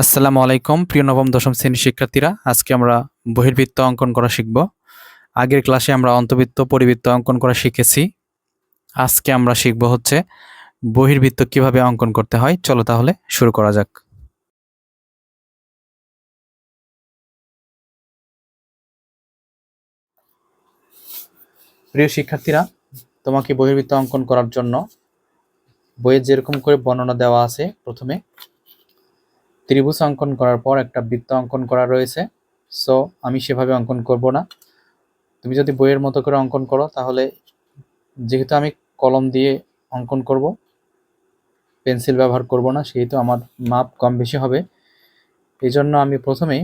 আসসালামু আলাইকুম, প্রিয় নবম, দশম শ্রেণির শিক্ষার্থীরা। আজকে আমরা বহির্বৃত্ত অঙ্কন করা শিখব। আগের ক্লাসে আমরা অন্তবৃত্ত পরিবৃত্ত অঙ্কন করা শিখেছি। আজকে আমরা শিখব হচ্ছে বহির্বৃত্ত কীভাবে অঙ্কন করতে হয়। চলো তাহলে শুরু করা যাক। প্রিয় শিক্ষার্থীরা, তোমাকে বহির্বৃত্ত অঙ্কন করার জন্য বইয়ে যেরকম করে বর্ণনা দেওয়া আছে প্রথমে ত্রিভুজ অঙ্কন করার পর একটা বৃত্ত অঙ্কন করা রয়েছে। সো আমি সেভাবে অঙ্কন করব না। তুমি যদি বইয়ের মতো করে অঙ্কন করো, তাহলে যেহেতু আমি কলম দিয়ে অঙ্কন করব, পেন্সিল ব্যবহার করব না, সেহেতু আমার মাপ কম বেশি হবে। এই জন্য আমি প্রথমেই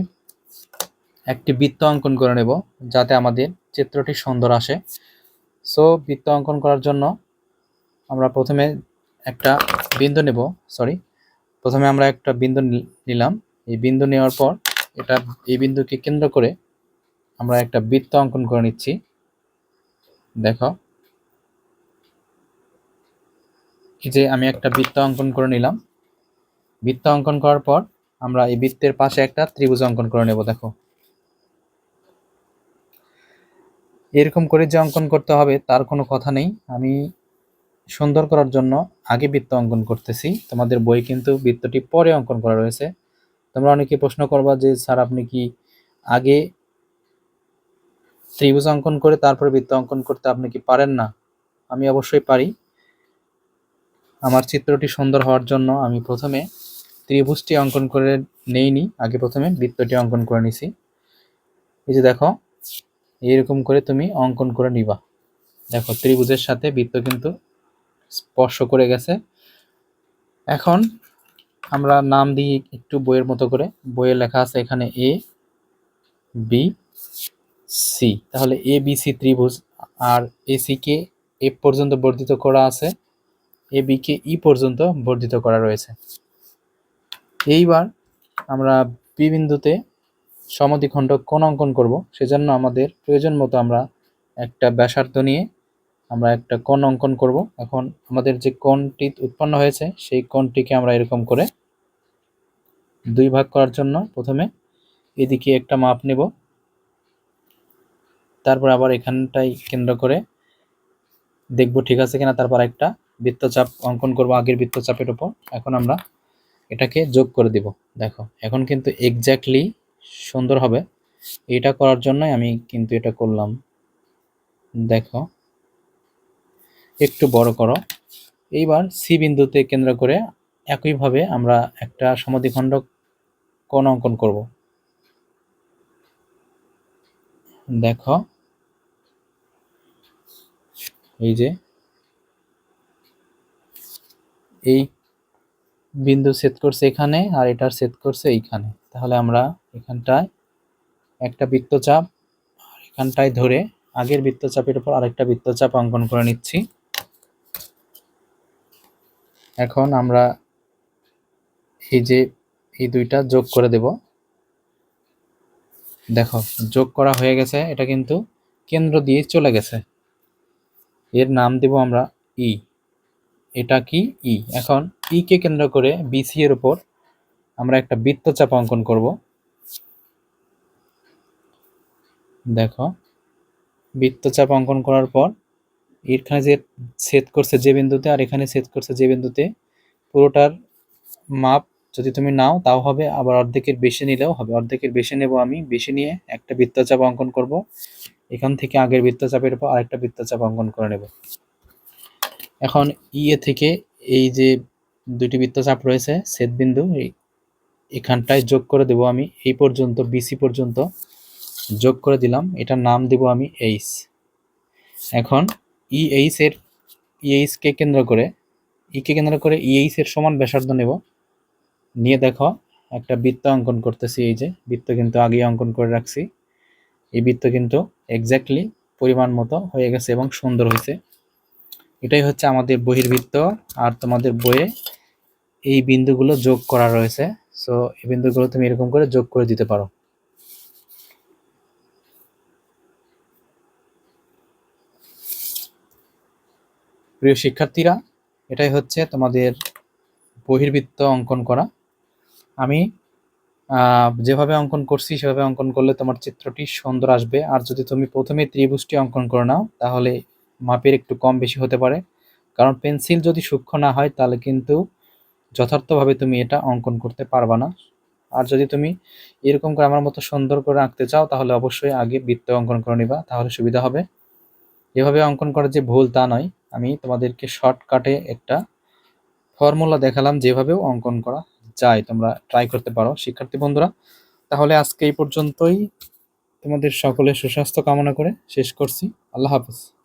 একটি বৃত্ত অঙ্কন করে নেব, যাতে আমাদের চিত্রটি সুন্দর আসে। সো বৃত্ত অঙ্কন করার জন্য আমরা প্রথমে একটা বিন্দু নেব সরি প্রথমে আমরা একটা বিন্দু নিলাম। এই বিন্দু নেওয়ার পর এটা, এই বিন্দুকে কেন্দ্র করে আমরা একটা বৃত্ত অঙ্কন করে নিচ্ছি। দেখো। যে আমি একটা বৃত্ত অঙ্কন করে নিলাম। বৃত্ত অঙ্কন করার পর আমরা এই বৃত্তের পাশে একটা ত্রিভুজ অঙ্কন করে নেব, দেখো। এরকম করে যে অঙ্কন করতে হবে, তার কোনো কথা নেই। আমি সুন্দর করার জন্য আগে বৃত্ত অঙ্কন করতেছি। তোমাদের বই কিন্তু বৃত্তটি পরে অঙ্কন করা রয়েছে। তোমরা অনেকে প্রশ্ন করবা যে, স্যার, আপনি কি আগে ত্রিভুজ অঙ্কন করে তারপরে বৃত্ত অঙ্কন করতে আপনি কি পারেন না? আমি অবশ্যই পারি। আমার চিত্রটি সুন্দর হওয়ার জন্য আমি প্রথমে ত্রিভুজটি অঙ্কন করে নেইনি। আগে প্রথমে বৃত্তটি অঙ্কন করে নিছি। এই যে দেখো, এইরকম করে তুমি অঙ্কন করে নিবা। দেখো, ত্রিভুজের সাথে বৃত্ত কিন্তু স্পর্শ করে গেছে। এখন আমরা নাম দিই একটু বইয়ের মতো করে। বইয়ে লেখা আছে এখানে এ বি সি তাহলে এ বি সি ত্রিভুজ। আর এ সিকে এ পর্যন্ত বর্ধিত করা আছে। এ বিকে ই পর্যন্ত বর্ধিত করা রয়েছে। এইবার আমরা বি বিন্দুতে কোণ অঙ্কন করব। সেজন্য আমাদের প্রয়োজন মতো আমরা একটা ব্যাসার্ধ নিয়ে আমরা একটা কোণ অঙ্কন করব। এখন আমাদের যে কোণটি উৎপন্ন হয়েছে, সেই কোণটিকে আমরা এরকম করে দুই ভাগ করার জন্য প্রথমে এদিকে একটা মাপ নেব। তারপর আবার এখানটাই কেন্দ্র করে দেখব ঠিক আছে কিনা। তারপর একটা বৃত্তচাপ অঙ্কন করব আগের বৃত্তচাপের উপর এখন আমরা এটাকে যোগ করে দিব। দেখো, এখন কিন্তু এক্স্যাক্টলি সুন্দর হবে। এটা করার জন্যই আমি কিন্তু এটা করলাম। দেখো একটু বড় করো। এইবার সি বিন্দুতে কেন্দ্র করে একইভাবে আমরা একটা সমদ্বিখণ্ড কোণ অঙ্কন করব। দেখো। এই যে এই বিন্দু সেট করছে এখানে আর এটার সেট করছে এইখানে। তাহলে আমরা এখানটায় একটা বৃত্তচাপ আর এখানটায় ধরে আগের বৃত্তচাপের উপর আরেকটা বৃত্তচাপ অঙ্কন করে নিচ্ছি। এখন আমরা এই যে এই দুইটা যোগ করে দেব। দেখো, যোগ করা হয়ে গেছে, এটা কিন্তু কেন্দ্র দিয়ে চলে গেছে। এর নাম দেব আমরা ই এটা কি ই এখন ই কে কেন্দ্র করে বিসি এর উপর আমরা একটা বৃত্তচাপ অঙ্কন করব। দেখো, বৃত্তচাপ অঙ্কন করার পর এখানে যে ছেদ করছে যে বিন্দুতে আর এখানে ছেদ করছে যে বিন্দুতে, পুরোটার মাপ যদি তুমি নাও, তাও হবে। আবার অর্ধেকের বেশি নিলেও হবে। অর্ধেকের বেশি নেব আমি। বেশি নিয়ে একটা বৃত্তচাপ অঙ্কন করব। এখান থেকে আগের বৃত্তচাপের উপর আরেকটা বৃত্তচাপ অঙ্কন করে নেব। এখন ইয়ে থেকে এই যে দুটি বৃত্তচাপ রয়েছে বিন্দু, এই এখানটায় যোগ করে দেব আমি। এই পর্যন্ত বিসি পর্যন্ত যোগ করে দিলাম। এটার নাম দেব আমি এইচ এখন ই এইচ এর ইএইচকে কেন্দ্র করে ইকে কেন্দ্র করে ইএইচ এর সমান ব্যাসার্ধ নেব। নিয়ে দেখো, একটা বৃত্ত অঙ্কন করতেছি এই যে, বৃত্ত কিন্তু আগে অঙ্কন করে রাখছি। এই বৃত্ত কিন্তু এক্স্যাক্টলি পরিমাণ মতো হয়ে গেছে এবং সুন্দর হয়েছে। এটাই হচ্ছে আমাদের বহির্বৃত্ত আর তোমাদের বইয়ে এই বিন্দুগুলো যোগ করা রয়েছে। সো এই বিন্দুগুলো তুমি এরকম করে যোগ করে দিতে পারো। প্রিয় শিক্ষার্থীরা, এটাই হচ্ছে তোমাদের বহির্বৃত্ত অঙ্কন করা। আমি যেভাবে অঙ্কন করছি, সেভাবে অঙ্কন করলে তোমার চিত্রটি সুন্দর আসবে। আর যদি তুমি প্রথমে ত্রিভুজটি অঙ্কন করে নাও, তাহলে মাপের একটু কম বেশি হতে পারে। কারণ পেন্সিল যদি সূক্ষ্ম না হয়, তাহলে কিন্তু যথার্থভাবে তুমি এটা অঙ্কন করতে পারবা না। আর যদি তুমি এরকম করে আমার মতো সুন্দর করে আঁকতে চাও, তাহলে অবশ্যই আগে বৃত্ত অঙ্কন করে নিবা, তাহলে সুবিধা হবে। এভাবে অঙ্কন করা যে ভুল তা নয়। আমি তোমাদেরকে শর্টকাটে একটা ফর্মুলা দেখালাম যেভাবেও অঙ্কন করা যায়, তোমরা ট্রাই করতে পারো। শিক্ষার্থী বন্ধুরা, তাহলে আজকে এই পর্যন্তই। তোমাদের সকলে সুস্বাস্থ্য কামনা করে শেষ করছি। আল্লাহ হাফেজ।